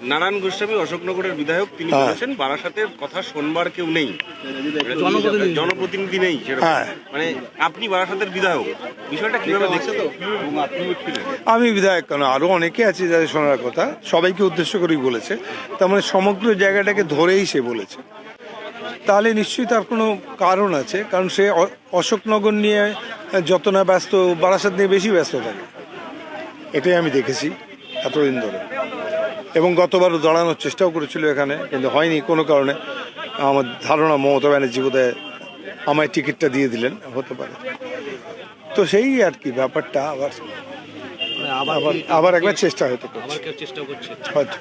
নারায়ণ গোস্বামী অশোকনগরের বিধায়ক তিনি হ্যাঁ। বলেছেন বারাসাতের কথা শোনবার কেউ নেই। জনপ্রতিনিধি। জনপ্রতিনিধি নেই হ্যাঁ। মানে আপনি বারাসাতের বিধায়ক বিষয়টা কীভাবে দেখছেন? তো আমি বিধায়ক কেন? আরও অনেকে আছে যাদের শোনার কথা সবাইকে উদ্দেশ্য করেই বলেছে। তার মানে সমগ্র জায়গাটাকে ধরেই সে বলেছে। তাহলে নিশ্চয়ই তার কোনো কারণ আছে কারণ সে অশোকনগর নিয়ে যত না ব্যস্ত বারাসাত নিয়ে বেশি ব্যস্ত থাকে। এটাই আমি দেখেছি এতদিন ধরে। এবং গতবারও দাঁড়ানোর চেষ্টাও করেছিল এখানে কিন্তু হয়নি কোনো কারণে। আমার ধারণা মমতা ব্যানার্জি বোধহয় আমায় টিকিটটা দিয়ে দিলেন হতে পারে। তো সেই আর কি ব্যাপারটা আবার মানে আবার আবার একবার চেষ্টা হয়তো চেষ্টা করছে? হয়তো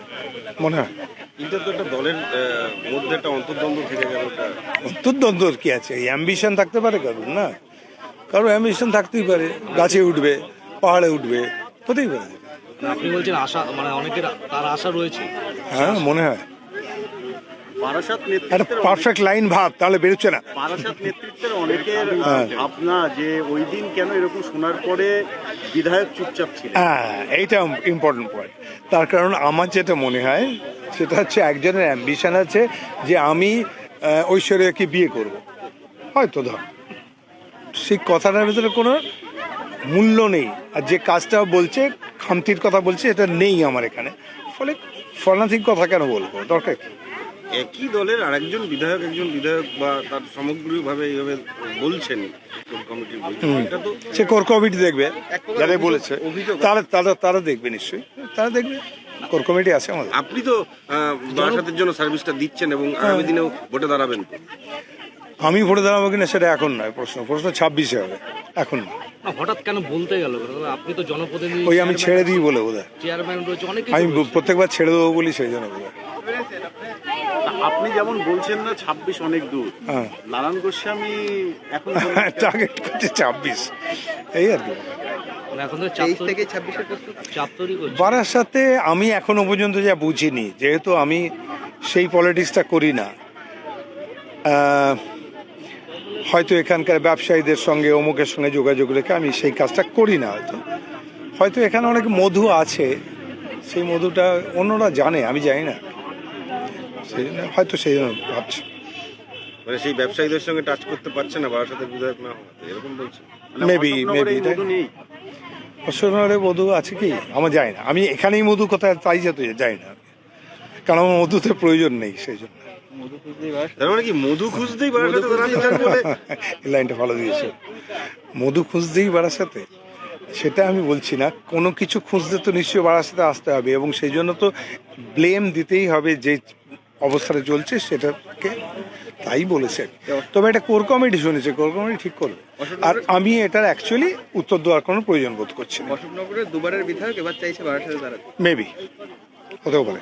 মনে হয়। দলের মধ্যে একটা অন্তর্দ্বন্দ্ব থেকে গেল ওটা অন্তর্দ্বন্দ্ব কি আছে এই অ্যাম্বিশন থাকতে পারে কারণ না? কারও অ্যাম্বিশন থাকতেই পারে গাছে উঠবে পাহাড়ে উঠবে হতেই পারে। আপনি বলছেন আশা মানে অনেকের তার আশা রয়েছে। হ্যাঁ মনে হয়। একটা পারফেক্ট লাইন ভাব তাহলে বেরোচ্ছে না। বারাসাত নেতৃত্বের অনেকের হ্যাঁ। ভাবনা যে ওই দিন কেন এরকম শোনার পরে বিধায়ক চুপচাপ ছিলেন? হ্যাঁ এইটা ইম্পর্টেন্ট পয়েন্ট তার কারণ আমার যেটা মনে হয় সেটা হচ্ছে একজনের অ্যাম্বিশন আছে যে আমি ঐশ্বর্যাকে বিয়ে করব। হয়তো ধর। সেই কথাটার ভিতরে কোনো মূল্য নেই। আর যে কাজটা বলছে খামতির কথা বলছে এটা নেই আমার এখানে। ফলে ফলাথিক কথা কেন বলব? দরকার কি? একই দলের আরেকজন বিধায়ক একজন বিধায়ক বা তার সামগ্রিকভাবে এইভাবে বলছেন সে কোর কমিটি দেখবে যারা বলেছে। তারা তারা তারা দেখবে নিশ্চয়ই। তারা দেখবে। কোর কমিটি আছে আমাদের। আপনি তো বারাসাতের জন্য সার্ভিসটা দিচ্ছেন এবং আগামী দিনেও ভোটে দাঁড়াবেন আমি ভোটে দাঁড়াবো কিনা সেটা এখন নয় প্রশ্ন। প্রশ্ন ছাব্বিশে হবে। এখন। না হঠাৎ কেন বলতে গেল? আপনি তো জনপ্রতিনিধি ওই আমি ছেড়ে দিই বলে বোধ চেয়ারম্যান রয়েছে অনেকে আমি প্রত্যেকবার ছেড়ে দেবো বলি সেই জন্য বোধ আপনি যেমন বলছেন না ছাব্বিশ অনেক দূর। হ্যাঁ। নারায়ণ গোস্বামী এখন টার্গেট করছে ছাব্বিশ। এই আর কি। মানে বারার সাথে আমি এখনও পর্যন্ত যা বুঝিনি যেহেতু আমি সেই পলিটিক্সটা করি না। আহ, হয়তো এখানকার ব্যবসায়ীদের সঙ্গে অমুকের সঙ্গে যোগাযোগ রেখে আমি সেই কাজটা করি না হয়তো। হয়তো এখানে অনেক মধু আছে সেই মধুটা অন্যরা জানে আমি জানি না। সেই জন্য হয়তো সেই জন্য ভাবছি। মানে সেই ব্যবসায়ীদের সঙ্গে টাচ করতে পারছে না বিধায়ক না এরকম বলছে। মানে মেবি মেবি এই মধু মধু আছে কি? আমার জানি না। আমি এখানেই মধু কোথায় তাই যেতে যাই না। কারণ আমার মধুতে প্রয়োজন নেই সেই জন্য। মানে মধু খুঁজতেই এই লাইনটা ভালো দিয়েছে। মধু খুঁজতেই বাড়ার সাথে সেটা আমি বলছি না কোনো কিছু খুঁজতে তো নিশ্চয়ই বাড়ার সাথে আসতে হবে এবং সেই জন্য তো ব্লেম দিতেই হবে যে অবস্থাটা চলছে সেটাকে তাই বলেছে। তবে এটা কোর কমিটি শুনেছে কোর কমিটি ঠিক করবে। আর আমি এটার অ্যাকচুয়ালি উত্তর দেওয়ার কোনো প্রয়োজন বোধ করছি না। অশোকনগরের দুবারের বিধায়ক এবার চাইছে মেবি হতেও পারে।